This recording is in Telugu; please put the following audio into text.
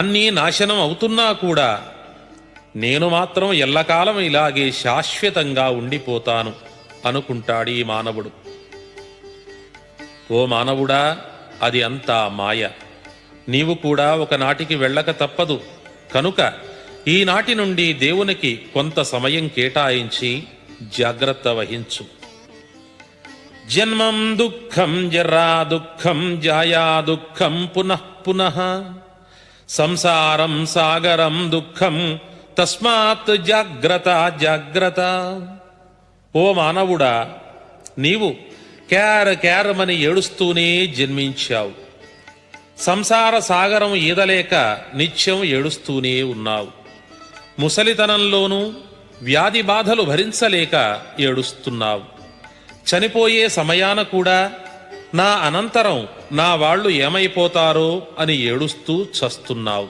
అన్నీ నాశనం అవుతున్నా కూడా నేను మాత్రం ఎల్లకాలం ఇలాగే శాశ్వతంగా ఉండిపోతాను అనుకుంటాడు ఈ మానవుడు. ఓ మానవుడా అది అంతా మాయ. నీవు కూడా ఒకనాటికి వెళ్ళక తప్పదు. కనుక ఈనాటి నుండి దేవునికి కొంత సమయం కేటాయించి జాగ్రత్త వహించు. జన్మం దుఃఖం జరా దుఃఖం జాయా దుఃఖం పునః పునః సంసారం సాగరం దుఃఖం తస్మాత్ జాగ్రత్త జాగ్రత్త. ఓ మానవుడా నీవు క్యార క్యారమని ఏడుస్తూనే జన్మించావు. సంసార సాగరం ఈదలేక నిత్యం ఏడుస్తూనే ఉన్నావు. ముసలితనంలోనూ వ్యాధి బాధలు భరించలేక ఏడుస్తున్నావు. చనిపోయే సమయాన కూడా నా అనంతరం నా వాళ్ళు ఏమైపోతారో అని ఏడుస్తూ చస్తున్నావు.